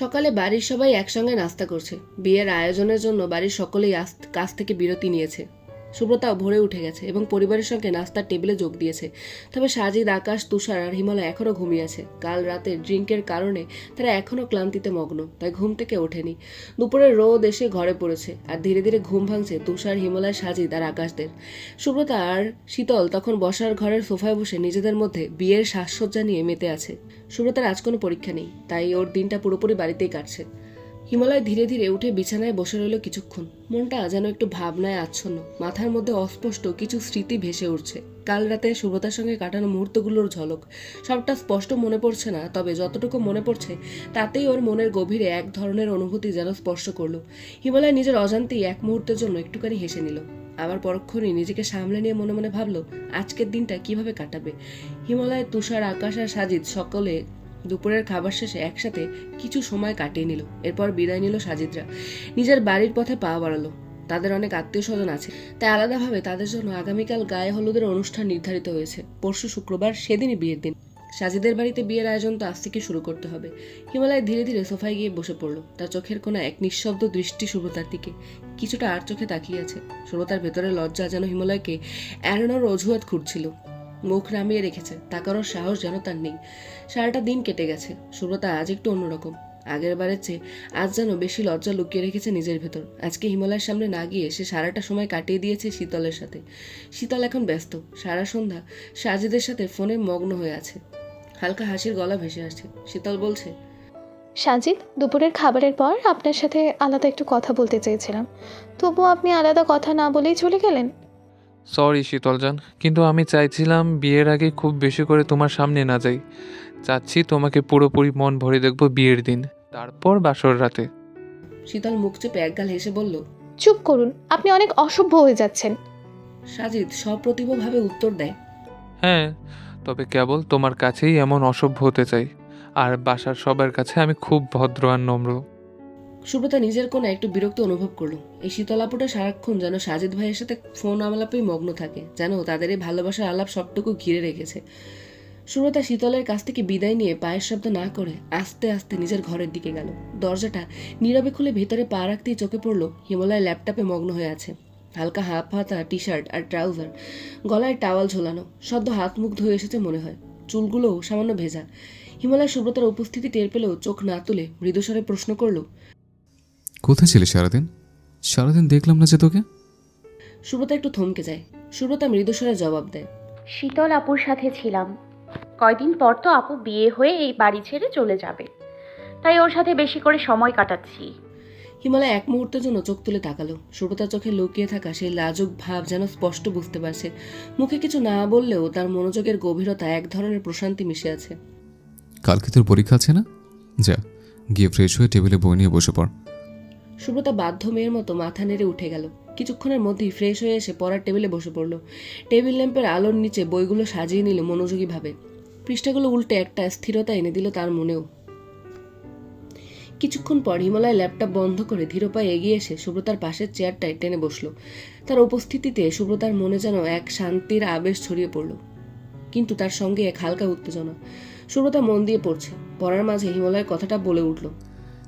সকালে বাড়ির সবাই একসঙ্গে নাস্তা করছে। বিয়ের আয়োজনের জন্য বাড়ির সকলেই কাজ থেকে বিরতি নিয়েছে। সুব্রতাও ভরে উঠে গেছে এবং পরিবারের সঙ্গে নাস্তার টেবিলে যোগ দিয়েছে। তবে সাজিদ, আকাশ, তুষার আর হিমালয় এখনও ঘুমিয়ে আছে। কাল রাতে ড্রিঙ্কের কারণে তারা এখনও ক্লান্তিতে মগ্ন, তাই ঘুম থেকে ওঠেনি। দুপুরে রোদ এসে ঘরে পড়েছে আর ধীরে ধীরে ঘুম ভাঙছে তুষার, হিমালয়, সাজিদ আর আকাশদের। সুব্রতা আর শীতল তখন বসার ঘরের সোফায় বসে নিজেদের মধ্যে বিয়ের সাজসজ্জা নিয়ে মেতে আছে। সুব্রতার আজ কোনো পরীক্ষা নেই, তাই ওর দিনটা পুরোপুরি বাড়িতেই কাটছে। হিমালয় ধীরে ধীরে উঠে বিছানায় বসে রইল কিছুক্ষণ। মনটা যেন একটু ভাবনায় আচ্ছন্ন, মাথার মধ্যে অস্পষ্ট কিছু স্মৃতি ভেসে উঠছে। কাল রাতে সুব্রতার সঙ্গে কাটানো মুহূর্তগুলোর ঝলক। সবটা স্পষ্ট মনে পড়ছে না, তবে যতটুকু মনে পড়ছে, তাতেই ওর মনের গভীরে এক ধরনের অনুভূতি যেন স্পর্শ করল। হিমালয় নিজের অজান্তেই এক মুহূর্তের জন্য একটুখানি হেসে নিল। আবার পরক্ষণই নিজেকে সামলে নিয়ে মনে মনে ভাবলো, আজকের দিনটা কীভাবে কাটাবে? হিমালয়, তুষার, আকাশ আর সাজিদ সকলে দুপুরের খাবার শেষে একসাথে কিছু সময় কাটিয়ে নিল। এরপর বিদায় নিল সাজিদরা। নিজের বাড়ির পথে পা বাড়ালো। তাদের অনেক আত্মীয় স্বজন আছে। তাই আলাদাভাবে তাদের জন্য আগামীকাল গায়ে হলুদের অনুষ্ঠান নির্ধারিত হয়েছে। পরশু শুক্রবার সেদিনই বিয়ের দিন। সাজিদের বাড়িতে বিয়ের আয়োজন তো আজ থেকে শুরু করতে হবে। হিমালয় ধীরে ধীরে সোফায় গিয়ে বসে পড়ল। তার চোখের কোনা এক নিঃশব্দ দৃষ্টি সুব্রতার দিকে। কিছুটা আর চোখে তাকিয়ে আছে। সুব্রতার ভেতরে লজ্জা যেন হিমালয়কে এড়ানোর অজুহাত খুঁড়ছিল। মুখ নামিয়ে রেখেছে। তাকানোর সাহস যেন তার নেই। সারাটা দিন কেটে গেছে। সুব্রতা আজ একটু অন্যরকম। আগের বারের চেয়ে আজ যেন বেশি লজ্জা লুকিয়ে রেখেছে নিজের ভেতর। আজকে হিমালয়ের সামনে না গিয়ে সে সারাটা সময় কাটিয়ে দিয়েছে শীতলের সাথে। শীতল এখন ব্যস্ত। সারা সন্ধ্যা সাজিদের সাথে ফোনে মগ্ন হয়ে আছে। হালকা হাসির গলা ভেসে আসছে। শীতল বলছে, সাজিদ, দুপুরের খাবারের পর আপনার সাথে আলাদা একটু কথা বলতে চেয়েছিলাম। তবুও আপনি আলাদা কথা না বলেই চলে গেলেন? সরি শীতলজান। কিন্তু আমি চাইছিলাম বিয়ের আগে খুব বেশি করে তোমার সামনে না যাই। চাচ্ছি তোমাকে পুরোপুরি মন ভরে দেখব বিয়ের দিন তারপর বাসর রাতে। শীতল মুখ চেপে একগাল হেসে বলল চুপ করুন আপনি অনেক অসভ্য হয়ে যাচ্ছেন। সাজিদ সপ্রতিভভাবে উত্তর দেয় হ্যাঁ তবে কেবল তোমার কাছেই এমন অসভ্য হতে চাই। আর বাসার সবার কাছে আমি খুব ভদ্র আর নম্র। সুব্রতা নিজের কোণে একটু বিরক্ত অনুভব করল। এই শীতলাপুটা সারাক্ষণ যেন সাজিদ ভাইয়ের সাথে ফোন আলাপেই মগ্ন থাকে, যেন তাদের এই ভালোবাসার আলাপ সবটুকু ঘিরে রেখেছে। সুব্রতা শীতলের কাছ থেকে বিদায় নিয়ে পায়ের শব্দ না করে আস্তে আস্তে নিজের ঘরের দিকে গেল। দরজাটা নীরবে খুলে ভেতরে পা রাখতেই চোখে পড়ল হিমালয় ল্যাপটপে মগ্ন হয়ে আছে। হালকা হাফ হাতা টি শার্ট আর ট্রাউজার, গলায় টাওয়াল ঝোলানো সদ্য হাত মুখ ধুয়ে এসেছে মনে হয়। চুলগুলোও সামান্য ভেজা। হিমালয় সুব্রতার উপস্থিতি টের পেলেও চোখ না তুলে মৃদুস্বরে প্রশ্ন করল কোথায় ছিলি সারাদিন? সারাদিন দেখলাম না যে তোকে। সুব্রতা একটু থমকে যায়। সুব্রতা মৃদুস্বরে জবাব দেয়। শীতল আপুর সাথে ছিলাম। কয়দিন পর তো আপু বিয়ে হয়ে এই বাড়ি ছেড়ে চলে যাবে। তাই ওর সাথে বেশি করে সময় কাটাচ্ছি। হিমালয় এক মুহূর্তের জন্য চোখ তুলে তাকালো। সুব্রতার চোখে লুকিয়ে থাকা সেই লাজুক ভাব যেন স্পষ্ট বুঝতে পারছে। মুখে কিছু না বললেও তার মনোযোগের গভীরতা এক ধরনের প্রশান্তি মিশে আছে। কালকে তোর পরীক্ষা আছে না? যা গিয়ে ফ্রেশ হয়ে টেবিলে বই নিয়ে বসে পড়। সুব্রতা বাধ্য মেয়ের মতো মাথা নেড়ে উঠে গেল। কিছুক্ষণের মধ্যেই ফ্রেশ হয়ে এসে পড়ার টেবিলে বসে পড়ল। টেবিল ল্যাম্পের আলোর নিচে বইগুলো সাজিয়ে নিল মনোযোগীভাবে। পৃষ্ঠাগুলো উল্টে একটা স্থিরতা এনে দিল তার মনেও। কিছুক্ষণ পর হিমালয় ল্যাপটপ বন্ধ করে ধীর পায়ে এগিয়ে এসে সুব্রতার পাশের চেয়ারটায় টেনে বসল। তার উপস্থিতিতে সুব্রতার মনে যেন এক শান্তির আবেশ ছড়িয়ে পড়ল। কিন্তু তার সঙ্গে এক হালকা উত্তেজনা। সুব্রতা মন দিয়ে পড়ছে। পড়ার মাঝে হিমালয়ের কথাটা বলে উঠল।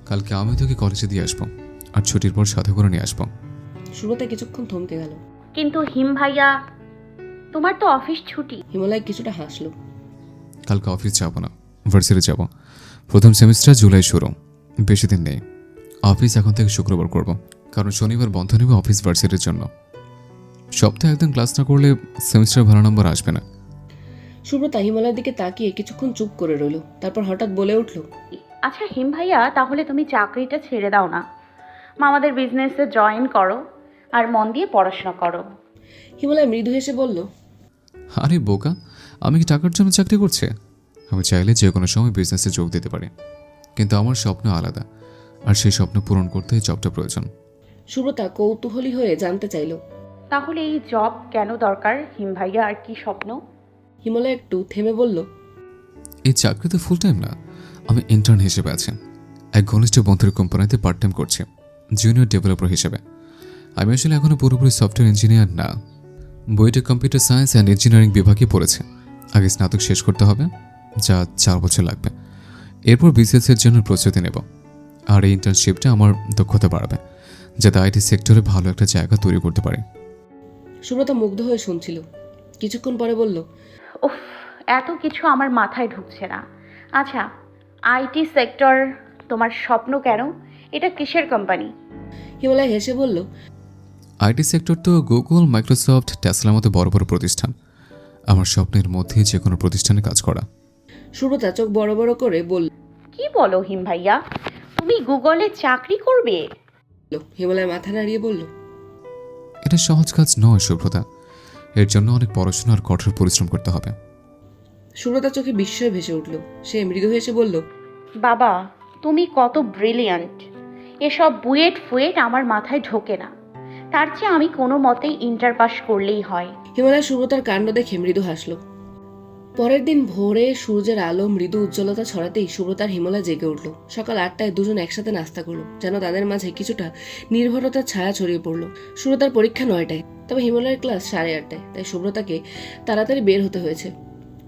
কালকে আমি তোকে কলেজে দিয়ে আসব। আর ছুটির পর সাথে করে নিয়ে আসব। সুব্রতা কিছুক্ষণ থমকে গেল। কিন্তু হিম ভাইয়া তোমার তো অফিস ছুটি। হিমালয় কিছুটা হাসলো। কালকে অফিস যাব না ভার্সিটি যাব। প্রথম সেমিস্টার জুলাই শুরু বেশি দিন নেই। অফিস এখন থেকে শুক্রবার করব কারণ শনিবার বন্ধ নেবে অফিস ভার্সিটির জন্য। সপ্তাহে একদিন ক্লাস না করলে সেমিস্টার ভালো নম্বর আসবে না। সুব্রতা হিমালয়ের দিকে তাকিয়ে কিছুক্ষণ চুপ করে রইল তারপর হঠাৎ বলে উঠল আচ্ছা হিম ভাইয়া তাহলে তুমি চাকরিটা ছেড়ে দাও না। মামাদের বিজনেসে জয়েন করো আর মন দিয়ে পড়াশোনা করো। হিমালয় মৃদু হেসে বলল আরে বোকা আমি কি টাকার জন্য চাকরি করছি? আমি চাইলে যে কোনো সময় বিজনেসে যোগ দিতে পারি। কিন্তু আমার স্বপ্ন আলাদা আর সেই স্বপ্ন পূরণ করতে এই জবটা প্রয়োজন। সুব্রতা কৌতূহলী হয়ে জানতে চাইল তাহলে এই জব কেন দরকার? হিম ভাইয়া আর কি স্বপ্ন? হিমালয় একটু থেমে বলল এই চাকরিতে ফুল টাইম না আমি ইন্টার্ন হিসেবে আছি। এক ঘনিষ্ঠ বন্ধুর কোম্পানিতে পার্ট টাইম করছি। জুনিয়র ডেভেলপার হিসেবে। আমি আসলে এখনও পুরোপুরি সফটওয়্যার ইঞ্জিনিয়ার না। বইটা কম্পিউটার সায়েন্স অ্যান্ড ইঞ্জিনিয়ারিং বিভাগে পড়েছে। আগে স্নাতক শেষ করতে হবে যা চার বছর লাগবে। এরপর বিসিএস এর জন্য প্রস্তুতি নেব। আর এই ইন্টার্নশিপটা আমার দক্ষতা বাড়াবে যাতে আইটি সেক্টরে ভালো একটা জায়গা তৈরি করতে পারি। সুব্রতা মুগ্ধ হয়ে শুনছিল। কিছুক্ষণ পরে বলল উফ এত কিছু আমার মাথায় ঢুকছে না। আচ্ছা আইটি সেক্টর তোমার স্বপ্ন কেন? এটা কিসের কোম্পানি? হিমালয় হেসে বলল আইটি সেক্টর তো গুগল মাইক্রোসফট টেসলার মতো বড় বড় প্রতিষ্ঠান। আমার স্বপ্নের মধ্যে যে কোনো প্রতিষ্ঠানে কাজ করা। সুব্রতা চোখ বড় বড় করে বলল কি বলো হিম ভাইয়া? তুমি গুগলে চাকরি করবে? হিমালয় মাথা নাড়িয়ে বলল এটা সহজ কাজ নয় শুভ্রতা এর জন্য অনেক পড়াশোনা আর কঠোর পরিশ্রম করতে হবে। সুব্রতার চোখে বিস্ময় ভেসে উঠল। সে মৃদু হেসে বলল বাবা তুমি কত ব্রিলিয়ান্ট। এসব বুয়েট ফুয়েট আমার মাথায় ঢোকে না। তার চেয়ে আমি কোনো মতেই ইন্টার পাস করলেই হয়। হিমালয় সুব্রতার কাণ্ড দেখে মৃদু হাসল। পরের দিন ভোরে সূর্যের আলো, মৃদু উজ্জ্বলতা ছড়াতেই সুব্রতার হিমালয় জেগে উঠল। সকাল আটটায় দুজন একসাথে নাস্তা করল, যেন তাদের মাঝে কিছুটা নির্ভরতার ছায়া ছড়িয়ে পড়ল। সুব্রতার পরীক্ষা নয়টায়, তবে হিমালয়ের ক্লাস সাড়ে আটটায়, তাই সুব্রতাকে তাড়াতাড়ি বের হতে হয়েছে।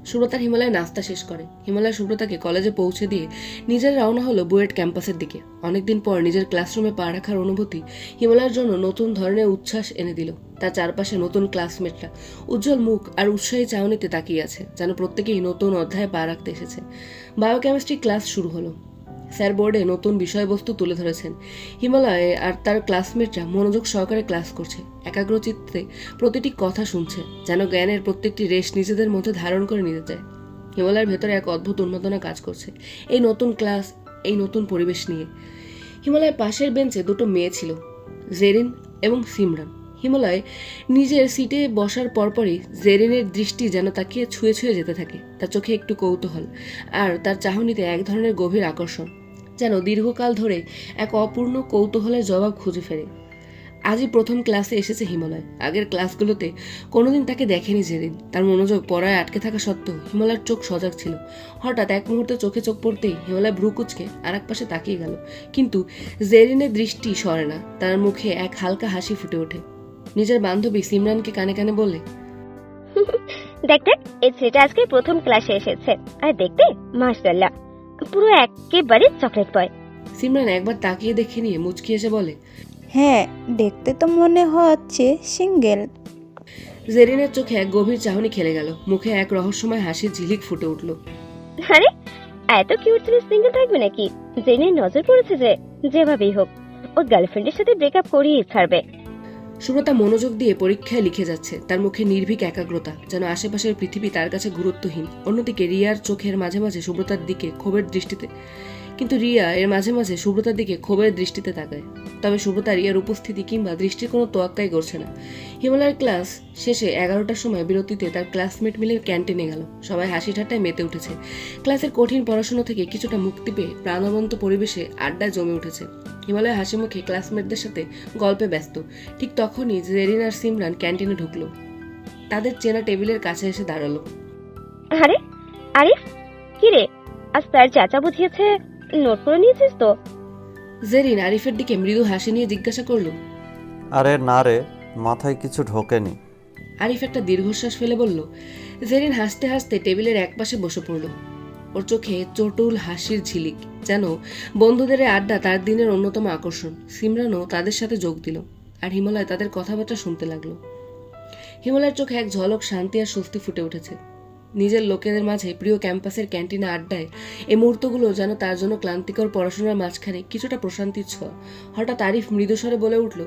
সুব্রতার হিমালয় নাস্তা শেষ করে। হিমালয় সুব্রতাকে কলেজে পৌঁছে দিয়ে নিজের রওনা হলো বুয়েট ক্যাম্পাসের দিকে। অনেকদিন পর নিজের ক্লাসরুমে পা রাখার অনুভূতি হিমালয়ের জন্য নতুন ধরনের উচ্ছ্বাস এনে দিল। তার চারপাশে নতুন ক্লাসমেটরা উজ্জ্বল মুখ আর উৎসাহী চাউনিতে তাকিয়ে আছে, যেন প্রত্যেকেই নতুন অধ্যায়ে পা রাখতে এসেছে। বায়োকেমিস্ট্রি ক্লাস শুরু হলো। স্যার বোর্ডে নতুন বিষয়বস্তু তুলে ধরেছেন। হিমালয়ে আর তার ক্লাসমেটরা মনোযোগ সহকারে ক্লাস করছে। একাগ্রচিত্তে প্রতিটি কথা শুনছে, যেন জ্ঞানের প্রত্যেকটি রেশ নিজেদের মধ্যে ধারণ করে নিতে চায়। হিমালয়ের ভেতরে এক অদ্ভুত উন্মাদনা কাজ করছে, এই নতুন ক্লাস, এই নতুন পরিবেশ নিয়ে। হিমালয়ের পাশের বেঞ্চে দুটো মেয়ে ছিল, জেরিন এবং সিমরান। হিমালয় নিজের সিটে বসার পরপরই জেরিনের দৃষ্টি যেন তাকে ছুঁয়ে ছুঁয়ে যেতে থাকে। তার চোখে একটু কৌতূহল আর তার চাহনিতে এক ধরনের গভীর আকর্ষণ, যেন দীর্ঘকাল ধরে এক অপূর্ণ কৌতূহলের জবাব খুঁজে ফেরে। আজই প্রথম ক্লাসে এসেছে হিমালয়। আগের ক্লাসগুলোতে কোনোদিন তাকে দেখেনি জেরিন। তার মনোযোগ পড়ায় আটকে থাকা সত্ত্বেও হিমালয়ের চোখ সজাগ ছিল। হঠাৎ এক মুহূর্তে চোখে চোখ পড়তেই হিমালয় ভ্রুকুচকে আর এক পাশে তাকিয়ে গেল। কিন্তু জেরিনের দৃষ্টি সরে না। তার মুখে এক হালকা হাসি ফুটে ওঠে। নিজের বান্ধবী সিমরানকে কানে কানে বলে দেখ দেখ এই ছেলেটা আজকে প্রথম ক্লাসে এসেছে। আর দেখতে মার্শাল্লাহ পুরো একেবারে চকলেট বয় সিমরান একবার তাকিয়ে দেখে নিয়ে মুচকি এসে বলে হ্যাঁ দেখতে তো মনে হচ্ছে সিঙ্গেল। জেরিনের চোখে এক গভীর চাহনি খেলে গেল। মুখে এক রহস্যময় হাসির ঝিলিক ফুটে উঠল। আরে এত কিউট ছেলে সিঙ্গেল থাকবে নাকি? জেনে নজর পড়েছে যে যেভাবেই হোক ও গার্লফ্রেন্ডের সাথে ব্রেকআপ করিয়ে ছাড়বে। সুব্রতা মনোযোগ দিয়ে পরীক্ষায় লিখে যাচ্ছে। তার মুখে নির্ভীক একাগ্রতা, যেন আশেপাশের পৃথিবী তার কাছে গুরুত্বহীন। অন্যদিকে রিয়ার চোখের মাঝে মাঝে সুব্রতার দিকে ক্ষোভের দৃষ্টিতে কিন্তু রিয়া এর মাঝে মাঝে সুব্রতার দিকে ক্ষোভের দৃষ্টিতে তাকায়। তবে সুব্রতা রিয়ার উপস্থিতি কিংবা দৃষ্টির কোনো তোয়াক্কাই করছে না। হিমালয়ের ক্লাস শেষে এগারোটার সময় বিরতিতে তার ক্লাসমেট মিলে ক্যান্টিনে গেল। সবাই হাসি ঠাট্টায় মেতে উঠেছে। ক্লাসের কঠিন পড়াশোনা থেকে কিছুটা মুক্তি পেয়ে প্রাণবন্ত পরিবেশে আড্ডায় জমে উঠেছে। হিমালয় হাসি মুখে ক্লাসমেটদের সাথে গল্পে ব্যস্ত। ঠিক তখনই জেরিন আর সিমরান ক্যান্টিনে ঢুকলো। তাদের চেনা টেবিলের কাছে এসে দাঁড়াল। আরে, আরিফ? কি রে আজ তার চাচা বুঝিয়েছে নোট করে নিয়েছিস তো? জেরিন আরিফের দিকে মৃদু হাসি নিয়ে জিজ্ঞাসা করল। আরে না রে মাথায় কিছু ঢোকেনি। আরিফ একটা দীর্ঘশ্বাস ফেলে বলল। জেরিন হাসতে হাসতে টেবিলের একপাশে বসে পড়ল। ওর চোখে চটুল হাসির ঝিলিক যেন বন্ধুদের আড্ডা তার দিনের অন্যতম আকর্ষণ। সিমরানও তাদের সাথে যোগ দিল আর হিমালয় তাদের কথাবার্তা শুনতে লাগল। হিমালয়ের চোখে এক ঝলক শান্তি আর স্বস্তি ফুটে উঠেছে। নিজের লোকেদের মাঝে প্রিয় ক্যাম্পাসের ক্যান্টিনে আড্ডায় এই মুহূর্তগুলো যেন তার জন্য ক্লান্তিকর পড়াশোনার মাঝখানে কিছুটা প্রশান্তির ছোঁয়া। হঠাৎ আরিফ মৃদুস্বরে বলে উঠল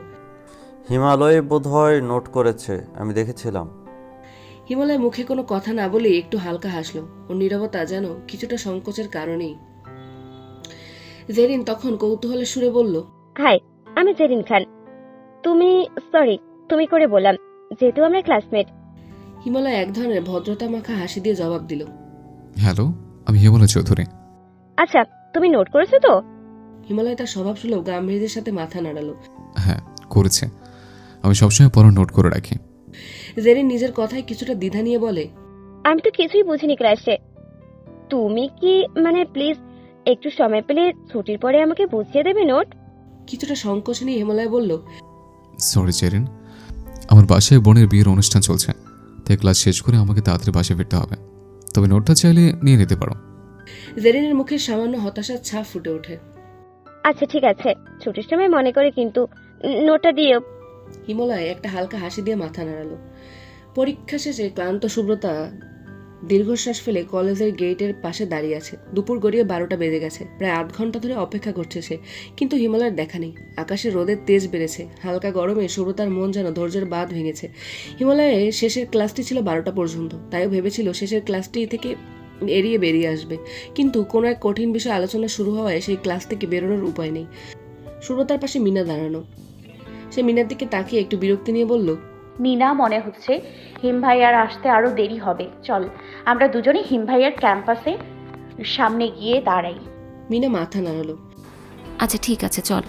হিমালয়ে বোধহয় নোট করেছে আমি দেখেছিলাম। হিমালয় মুখে কোনো কথা না বলে একটু হালকা হাসলো। ওর নীরবতা যেন কিছুটা সংকোচের কারণেই। জেরিন তখন কৌতূহলের সুরে বলল হাই আমি জেরিন খান। তুমি সরি তুমি করে বললাম যেহেতু আমরা ক্লাসমেট হিমালয় এক ধরনের ভদ্রতা মাখা হাসি দিয়ে জবাব দিল। হ্যালো আমি হিমালয় চৌধুরী। আচ্ছা তুমি নোট করেছ তো? হিমালয় তার স্বভাবসুলভ গাম্ভীর্যের সাথে মাথা নাড়ালো। হ্যাঁ করেছে। আমি সবসময় পড়া নোট করে রাখি। জেরিন নিজের কথায় কিছুটা দ্বিধা নিয়ে বলে আমি তো কিছুই বুঝিনি ক্লাসে। তুমি কি মানে প্লিজ একটু সময় পেলে ছুটির পরে আমাকে বুঝিয়ে দেবে নোট কিছুটা সংকোচ নিয়ে হিমালয় বলল সরি জেরিন। আমার বাসায় বোনের বিয়ের অনুষ্ঠান চলছে। তাই ক্লাস শেষ করে আমাকে তাড়াতাড়ি বাসায় ফিরতে হবে। তবে নোটটা চাইলে নিয়ে নিতে পারো। জেরিনের মুখে সামান্য হতাশার ছাপ ফুটে ওঠে। আচ্ছা ঠিক আছে। ছুটির সময় মনে করে কিন্তু নোটটা দিও। হিমালয় একটা হালকা হাসি দিয়ে মাথা নাড়ালো। পরীক্ষা শেষে ক্লান্ত সুব্রতা দীর্ঘশ্বাস ফেলে কলেজের গেটের পাশে দাঁড়িয়ে আছে। দুপুর গড়িয়ে বারোটা বেজে গেছে। প্রায় আধ ঘণ্টা ধরে অপেক্ষা করছে সে। কিন্তু হিমালয়ের দেখা নেই। আকাশে রোদের তেজ বেড়েছে। হালকা গরমে সুব্রতার মন যেন ধৈর্যের বাঁধ ভেঙেছে। হিমালয়ে শেষের ক্লাসটি ছিল বারোটা পর্যন্ত। তাইও ভেবেছিল শেষের ক্লাসটি থেকে এড়িয়ে বেরিয়ে আসবে। কিন্তু কোনো এক কঠিন বিষয়ে আলোচনা শুরু হওয়ায় সেই ক্লাস থেকে বেরোনোর উপায় নেই। সুব্রতার পাশে মিনা দাঁড়ানো। সে মিনার দিকে তাকিয়ে একটু বিরক্তি নিয়ে বলল মিনা মনে হচ্ছে হিম ভাইয়ার আসতে আরও দেরি হবে। চল আমরা দুজনে হিম ভাইয়ার ক্যাম্পাসে সামনে গিয়ে দাঁড়াই। মিনা মাথা নাড়ালো। আচ্ছা ঠিক আছে চল।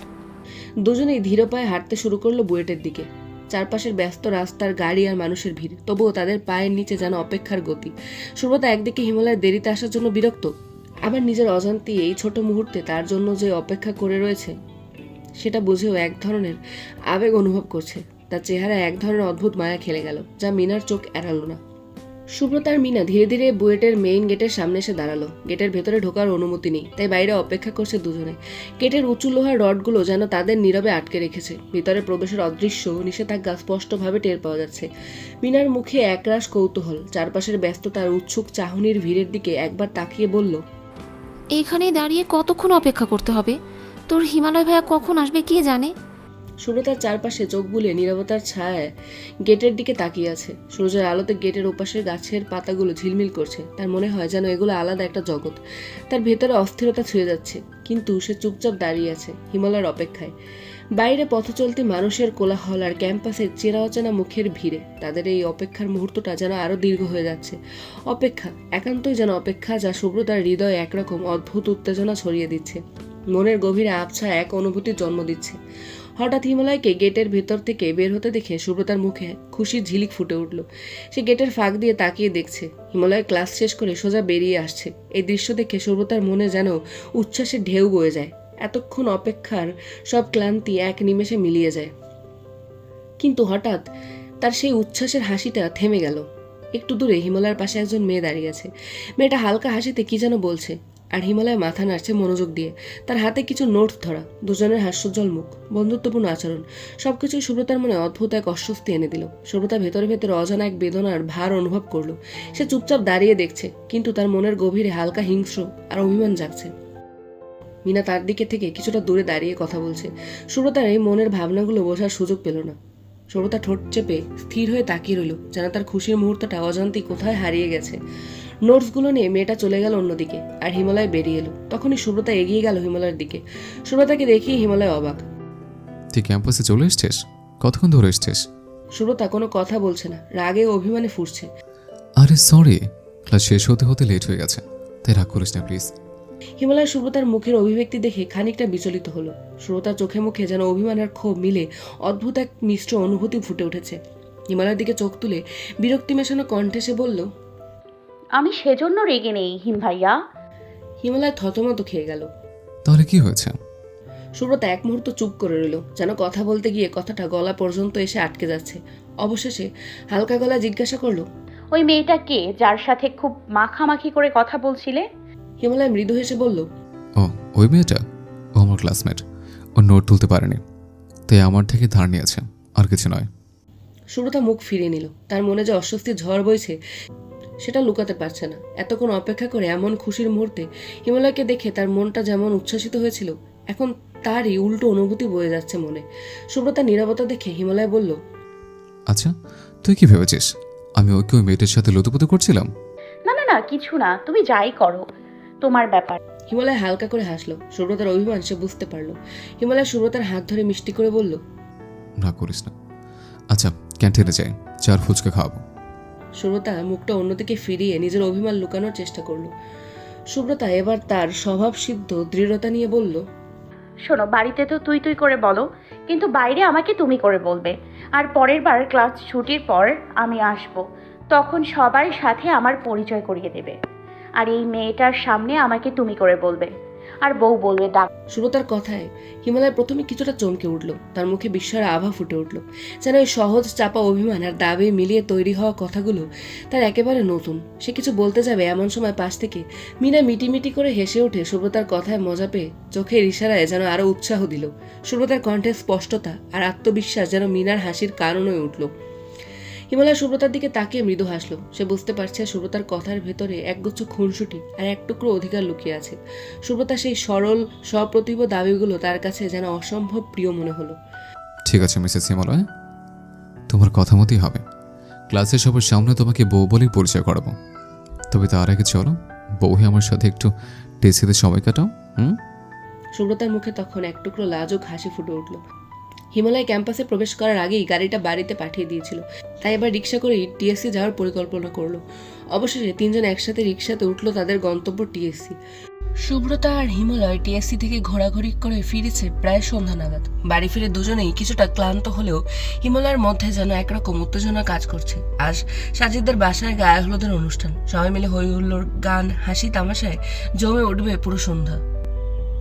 দুজনেই ধীর পায়ে হাঁটতে শুরু করল বুয়েটের দিকে। চারপাশের ব্যস্ত রাস্তার গাড়ি আর মানুষের ভিড় তবুও তাদের পায়ের নিচে যেন অপেক্ষার গতি। সুব্রতা একদিকে হিমালয়ের দেরিতে আসার জন্য বিরক্ত আবার নিজের অজান্তি এই ছোট মুহূর্তে তার জন্য যে অপেক্ষা করে রয়েছে সেটা বুঝেও এক ধরনের আবেগ অনুভব করছে। তার চেহারায় এক ধরনের অদ্ভুত মায়া খেলে গেল, যা মিনার চোখ এড়ালো না। সুব্রত আর মিনা ধীরে ধীরে বুয়েটের মেইন গেটের সামনে এসে দাঁড়াল। গেটের ভেতরে ঢোকার অনুমতি নেই, তাই বাইরে অপেক্ষা করছে দুজনে। গেটের উঁচু লোহার রডগুলো যেন তাদের নীরবে আটকে রেখেছে। ভিতরে প্রবেশের অদৃশ্য, নিষেধাজ্ঞা স্পষ্টভাবে টের পাওয়া যাচ্ছে। মিনার মুখে একরাশ কৌতূহল, চারপাশের ব্যস্ততার উৎসুক চাহনির ভিড়ের দিকে একবার তাকিয়ে বলল এইখানে দাঁড়িয়ে কতক্ষণ অপেক্ষা করতে হবে? তোর হিমালয় ভাইয়া কখন আসবে কে জানে? সুব্রতার চারপাশে চোখ বুলিয়ে নীরবতার ছায়ায় গেটের দিকে তাকিয়ে আছে। সূর্যের আলোতে গেটের ওপাশের গাছের পাতাগুলো ঝিলমিল করছে। তার মনে হয় যেন এগুলো আলাদা একটা জগৎ। তার ভেতরে অস্থিরতা ছুঁয়ে যাচ্ছে, কিন্তু সে চুপচাপ দাঁড়িয়ে আছে হিমালয়ের অপেক্ষায়। বাইরে পথ চলতি মানুষের কোলাহল আর ক্যাম্পাসের চেনা অচেনা মুখের ভিড়ে। তাদের এই অপেক্ষার মুহূর্তটা যেন আরও দীর্ঘ হয়ে যাচ্ছে। অপেক্ষা, একান্তই যেন অপেক্ষা যা সুব্রতার হৃদয়ে একরকম অদ্ভুত উত্তেজনা ছড়িয়ে দিচ্ছে। মনের গভীরে আবছা এক অনুভূতির জন্ম দিচ্ছে। হঠাৎ হিমালয়কে গেটের ভেতর থেকে বের হতে দেখে সুব্রতার মুখে খুশির ঝিলিক ফুটে উঠল। সে গেটের ফাঁক দিয়ে তাকিয়ে দেখছে, হিমালয় ক্লাস শেষ করে সোজা বেরিয়ে আসছে। এই দৃশ্য দেখে সুব্রতার মনে যেন উচ্ছ্বাসের ঢেউ বয়ে যায়। এতক্ষণ অপেক্ষার সব ক্লান্তি এক নিমেষে মিলিয়ে যায়। কিন্তু হঠাৎ তার সেই উচ্ছ্বাসের হাসিটা থেমে গেল। একটু দূরে হিমালয়ের পাশে একজন মেয়ে দাঁড়িয়ে আছে। মেয়েটা হালকা হাসিতে কি যেন বলছে। আর হিমালয় মাথা নাড়ছে মনোযোগ দিয়ে। তার হাতে কিছু নোট ধরা, দুজনের হাস্যোজ্জ্বল মুখ, বন্ধুত্বপূর্ণ আচরণ সবকিছুই সুব্রতার মনে অদ্ভুত এক অস্বস্তি এনে দিল। সুব্রতা ভেতরে ভেতরে অজানা এক বেদনার ভার অনুভব করল। সে চুপচাপ দাঁড়িয়ে দেখছে, কিন্তু তার মনের গভীরে হালকা হিংস্র আর অভিমান জাগছে। মিনা তার দিকে থেকে কিছুটা দূরে দাঁড়িয়ে কথা বলছে। সুব্রতার এই মনের ভাবনাগুলো বোঝার সুযোগ পেল না। সুব্রতা ঠোঁট চেপে স্থির হয়ে তাকিয়ে রইল, যেন তার খুশির মুহূর্তটা অজান্তি কোথায় হারিয়ে গেছে। নোটসগুলো নিয়ে মেয়েটা চলে গেল অন্যদিকে আর হিমালয় বেরিয়ে এলো। তখনই সুব্রতা এগিয়ে গেল হিমালয়ের দিকে। সুব্রতাকে দেখিয়ে হিমালয় অবাক। তুই ক্যাম্পাসে চলে এসছিস? কতক্ষণ ধরে এসছিস? সুব্রতা কোনো কথা বলছে না রাগে অভিমানে ফুটছে। আরে সরি। ক্লাস শেষ হতে হতে লেট হয়ে গেছে। তাই রাগ করিস না প্লিজ। হিমালয় সুব্রতার মুখের অভিব্যক্তি দেখে খানিকটা বিচলিত হলো। সুব্রতার চোখে মুখে যেন অভিমান আর ক্ষোভ মিলে অদ্ভুত এক মিশ্র অনুভূতি ফুটে উঠেছে। হিমালয়ের দিকে চোখ তুলে বিরক্তি মেশানো কণ্ঠে সে বলল আমি সেজন্য রেগে নেই হিম ভাইয়া। হিমালয় থতমত খেয়ে গেল। তাহলে কি হয়েছে? সুব্রতা এক মুহূর্ত চুপ করে রইল যেন কথা বলতে গিয়ে কথাটা গলা পর্যন্ত এসে আটকে যাচ্ছে। অবশেষে হালকা গলা জিজ্ঞাসা করল ওই মেয়েটা কে যার সাথে খুব মাখামাখি করে কথা বলছিলে? হিমালয় মৃদু হেসে বলল ও ওই মেয়েটা? ও আমার ক্লাসমেট। ও নোট তুলতে পারেনি। তাই আমার থেকে ধার নিয়েছে আর কিছু নয়। সুব্রতা মুখ ফিরিয়ে নিল। তার মনে যে অস্বস্তির ঝড় বইছে সেটা লুকাতে পারছে না। এতক্ষণ অপেক্ষা করে এমন খুশির মুহূর্তে হিমালয়কে দেখে তার মনটা যেমন উচ্ছ্বাসিত হয়েছিল এখন তারই উল্টো অনুভূতি বয়ে যাচ্ছে মনে। সুব্রতার নীরবতা দেখে হিমালয় বলল আচ্ছা তুই কি ভেবেছিস? আমি ওকে ওই মেয়েটার সাথে লুতুপুতু করছিলাম? না না না কিছু না তুমি যাই করো তোমার ব্যাপার। হিমালয় হালকা করে হাসলো সুব্রতার অভিমান সে বুঝতে পারল। হিমালয় সুব্রতার হাত ধরে মিষ্টি করে বলল না করিস না। আচ্ছা ক্যান্টিনে যাই চার ফুচকা খাওয়াবো। সুব্রতা মুখটা অন্যদিকে ফিরিয়ে নিজের অভিমান লুকানোর চেষ্টা করল। সুব্রতা এবার তার স্বভাবসিদ্ধ দৃঢ়তা নিয়ে বলল, শোনো, বাড়িতে তো তুই তুই করে বলো, কিন্তু বাইরে আমাকে তুমি করে বলবে। আর পরের বার ক্লাস ছুটির পর আমি আসব, তখন সবার সাথে আমার পরিচয় করিয়ে দেবে। আর এই মেয়েটার সামনে আমাকে তুমি করে বলবে। আর বউ বলবে, ডাক। সুব্রতার কথায় হিমালয় প্রথমে কিছুটা চমকে উঠল। তার মুখে বিস্ময়ের আভা ফুটে উঠল। যেন ওই সহজ, চাপা অভিমান আর দাবি মিলিয়ে তৈরি হওয়া কথাগুলো তার একেবারে নতুন। সে কিছু বলতে যাবে এমন সময় পাশ থেকে মিনা মিটিমিটি করে হেসে উঠে সুব্রতার কথায় মজা পেয়ে চোখের ইশারায় যেন আরও উৎসাহ দিল। সুব্রতার কণ্ঠের স্পষ্টতা আর আত্মবিশ্বাস যেন মিনার হাসির কারণ হয়ে উঠল। হিমালয় সুব্রতার দিকে তাকিয়ে মৃদু হাসলো। সে বুঝতে পারছে সুব্রতার কথার ভেতরে একগুচ্ছ খুনসুটি আর এক টুকরো অধিকার লুকিয়ে আছে। সুব্রতা সেই সরল সপ্রতিভ দাবিগুলো তার কাছে যেন অসম্ভব প্রিয় মনে হলো। ঠিক আছে মিসেস হিমালয়। তোমার কথা মতোই হবে। ক্লাসের সবার সামনে তোমাকে বউ বলেই পরিচয় করাবো। তবে তার আগে চলো বউ আমার সাথে একটু টেসিতে সময় কাটাও হুম? সুব্রতার মুখে তখন এক টুকরো লাজুক হাসি ফুটে উঠল। হিমালয় ক্যাম্পাসে প্রবেশ করার আগেই গাড়িটা বাড়িতে পাঠিয়ে দিয়েছিল। তাই এবার রিক্সা করেই টিএসসি যাওয়ার পরিকল্পনা করল। অবশেষে তিনজন একসাথে রিক্সাতে উঠল তাদের গন্তব্য টিএসসি। সুব্রতা আর হিমালয় টিএসসি থেকে ঘোরাঘুরি করে ফিরেছে প্রায় সন্ধ্যা নাগাদ। বাড়ি ফিরে দুজনেই কিছুটা ক্লান্ত হলেও হিমালয়ের মধ্যে যেন একরকম উত্তেজনা কাজ করছে। আজ সাজিদদের বাসায় গায়ে হলুদের অনুষ্ঠান। সবাই মিলে হই হুল্লোড় গান, হাসি, তামাশায় জমে উঠবে পুরো সন্ধ্যা।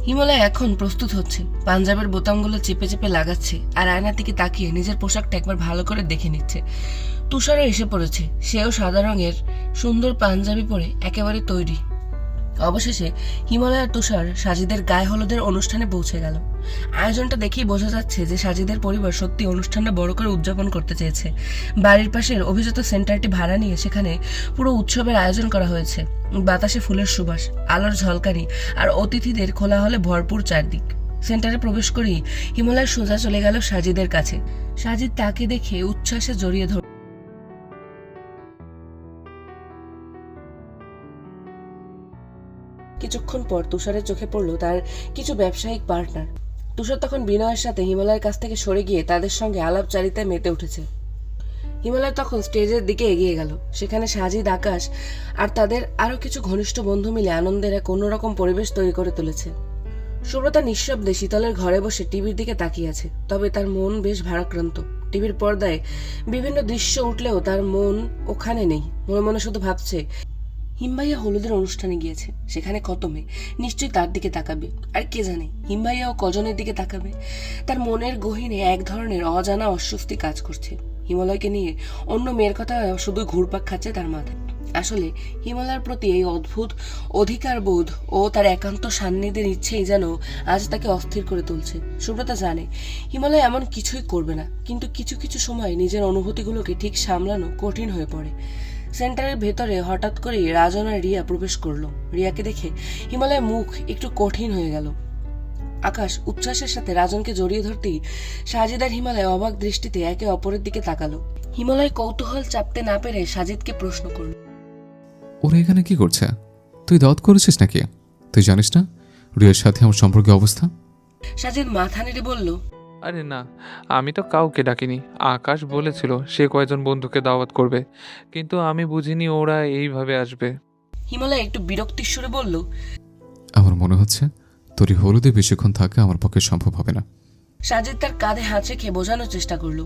হিমালয় এখন প্রস্তুত হচ্ছে। পাঞ্জাবের বোতামগুলো চেপে চেপে লাগাচ্ছে আর আয়নার দিকে তাকিয়ে নিজের পোশাকটা একবার ভালো করে দেখে নিচ্ছে। তুষারও এসে পড়েছে। সেও সাদা রঙের, সুন্দর পাঞ্জাবি পরে একেবারে তৈরি। অবশেষে হিমালয়ের তুষার সাজিদের গায়ে হলুদের অনুষ্ঠানে পৌঁছে গেল। আয়োজনটা দেখেই বোঝা যাচ্ছে যে সাজিদের পরিবার সত্যি অনুষ্ঠানটা বড় করে উদযাপন করতে চেয়েছে। বাড়ির পাশের অভিজাত সেন্টারটি ভাড়া নিয়ে সেখানে পুরো উৎসবের আয়োজন করা হয়েছে। বাতাসে ফুলের সুবাস, আলোর ঝলকানি আর অতিথিদের খোলা হলে ভরপুর চারদিক। সেন্টারে প্রবেশ করেই হিমালয় সোজা চলে গেল সাজিদের কাছে। সাজিদ তাকে দেখে উচ্ছ্বাসে জড়িয়ে ধর কিছুক্ষণ পর তুষারের চোখে পড়ল তার কিছু ব্যবসায়িক পার্টনার। তুষার তখন বিনয়ের সাথে হিমালয়ের কাছ থেকে সরে গিয়ে তাদের সঙ্গে আলাপচারিতায় মেতে উঠেছে। হিমালয় তখন স্টেজের দিকে এগিয়ে গেল। সেখানে সাজিদ, আকাশ আর তাদের আরও কিছু ঘনিষ্ঠ বন্ধু মিলে আনন্দের এক অন্যরকম পরিবেশ তৈরি করে তুলেছে। সুব্রতা নিঃশব্দে শীতলের ঘরে বসে টিভির দিকে তাকিয়ে আছে, তবে তার মন বেশ ভারাক্রান্ত। টিভির পর্দায় বিভিন্ন দৃশ্য উঠলেও তার মন ওখানে নেই। মনে মনে শুধু ভাবছে হিমভাইয়া হলুদের অনুষ্ঠানে গিয়েছে। সেখানে কত মেয়ে? নিশ্চয়ই তার দিকে তাকাবে। আর কে জানে হিমভাইয়াও কজনের দিকে তাকাবে? তার মনের গহীনে এক ধরনের অজানা অস্বস্তি কাজ করছে। হিমালয়কে নিয়ে অন্য মেয়ের কথা শুধু ঘুরপাক খাচ্ছে তার মাথায়। আসলে হিমালয়ের প্রতি এই অদ্ভুত অধিকার বোধ ও তার একান্ত সান্নিধ্যের ইচ্ছেই যেন আজ তাকে অস্থির করে তুলছে। সুব্রতা জানে, হিমালয় এমন কিছুই করবে না, কিন্তু কিছু কিছু সময় নিজের অনুভূতিগুলোকে ঠিক সামলানো কঠিন হয়ে পড়ে। সেন্টারের ভেতরে হঠাৎ করেই রাজন আর রিয়া প্রবেশ করল। রিয়াকে দেখে হিমালয়ের মুখ একটু কঠিন হয়ে গেল। আকাশ উচ্ছ্বাসের সাথে রাজনকে জড়িয়ে ধরতেই সাজিদার হিমালয় অবাক দৃষ্টিতে একে অপরের দিকে তাকালো। হিমালয় কৌতূহল চাপতে না পেরে সাজিদকে প্রশ্ন করল। ওরা এখানে কি করছে? তুই দাওয়াত করেছিস নাকি? তুই জানিস না রিয়ার সাথে আমার সম্পর্কে অবস্থা? সাজিদ মাথা নেড়ে বলল আরে না আমি তো কাউকে ডাকিনি। আকাশ বলেছিল সে কয়জন বন্ধুকে দাওয়াত করবে কিন্তু আমি বুঝিনি ওরা এইভাবে আসবে। হিমালয় একটু বিরক্তির সুরে বলল আমার মনে হচ্ছে তোর এই হলুদে বেশিক্ষণ থাকা আমার পক্ষে সম্ভব হবে না। সাজিদ তার কাঁধে হাত রেখে বোঝানোর চেষ্টা করল।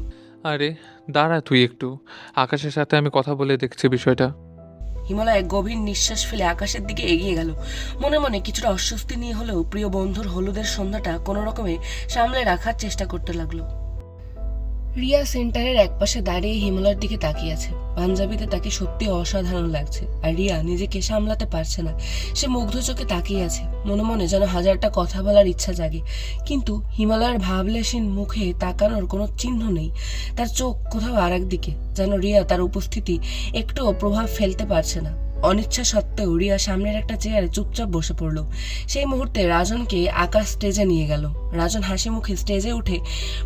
আরে দাঁড়া তুই একটু। আকাশের সাথে আমি কথা বলে দেখছি বিষয়টা। হিমালয় গভীর নিঃশ্বাস ফেলে আকাশের দিকে এগিয়ে গেল। মনে মনে কিছুটা অস্বস্তি নিয়ে হলেও প্রিয় বন্ধুর হলুদের সন্ধ্যাটা কোনো রকমে সামলে রাখার চেষ্টা করতে লাগল। রিয়া সেন্টারের একপাশে দাঁড়িয়ে হিমালয়ের দিকে তাকিয়ে আছে। পাঞ্জাবিতে তাকে সত্যি অসাধারণ লাগছে। আর রিয়া নিজেকে সামলাতে পারছে না। সে মুগ্ধ চোখে তাকিয়ে আছে। মনে মনে যেন হাজারটা কথা বলার ইচ্ছা জাগে। কিন্তু হিমালয়ের ভাবলেশীন মুখে তাকানোর কোনো চিহ্ন নেই। তার চোখ কোথাও আর দিকে। যেন রিয়া তার উপস্থিতি একটুও প্রভাব ফেলতে পারছে না। অনিচ্ছা সত্ত্বেও রিয়া সামনের একটা চেয়ারে চুপচাপ বসে পড়ল। সেই মুহূর্তে রাজনকে আকাশ স্টেজে নিয়ে গেল। রাজন হাসি মুখে স্টেজে উঠে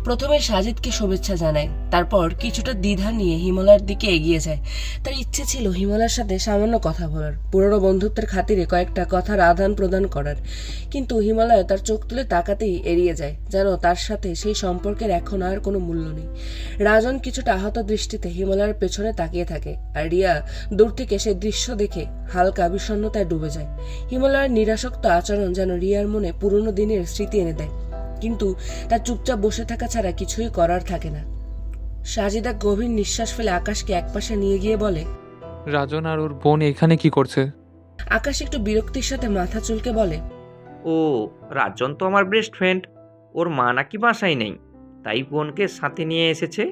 প্রথমে সাজিদকে শুভেচ্ছা জানায়, তারপর কিছুটা দ্বিধা নিয়ে হিমালয়ের দিকে এগিয়ে যায়। তার ইচ্ছে ছিল হিমালয়ের সাথে সামান্য কথা বলার, পুরনো বন্ধুত্বের খাতিরে কয়েকটা কথার আদান প্রদান করার। কিন্তু হিমালয় তার চোখ তুলে তাকাতেই এড়িয়ে যায়, যেন তার সাথে সেই সম্পর্কের এখন আর কোনো মূল্য নেই। রাজন কিছুটা আহত দৃষ্টিতে হিমালয়ের পেছনে তাকিয়ে থাকে, আর রিয়া দূর থেকে সেই দৃশ্য দেখে হালকা বিষণ্ণতায় ডুবে যায়। হিমালয়ের নিরাসক্ত আচরণ যেন রিয়ার মনে পুরনো দিনের স্মৃতি এনে দেয়। কিন্তু তার চুপচাপ বসে থাকা ছাড়া কিছুই করার থাকে না। সাজিদা গভীর নিঃশ্বাস ফেলে আকাশকে একপাশে নিয়ে গিয়ে বলে রাজন আর ওর বোন এখানে কি করছে? আকাশ একটু বিরক্তির সাথে মাথা চুলকে বলে ও রাজন তো আমার বেস্ট ফ্রেন্ড ওর মা নাকি বাসায় নেই তাই বোনকে সাথে নিয়ে এসেছে।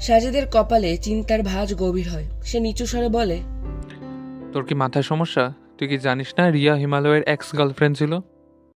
সাজিদের কপালে চিন্তার ভাঁজ গভীর হয়। সে নিচু স্বরে বলে তোর কি মাথায় সমস্যা? তুই কি জানিস না রিয়া হিমালয়ের এক্স গার্লফ্রেন্ড ছিল?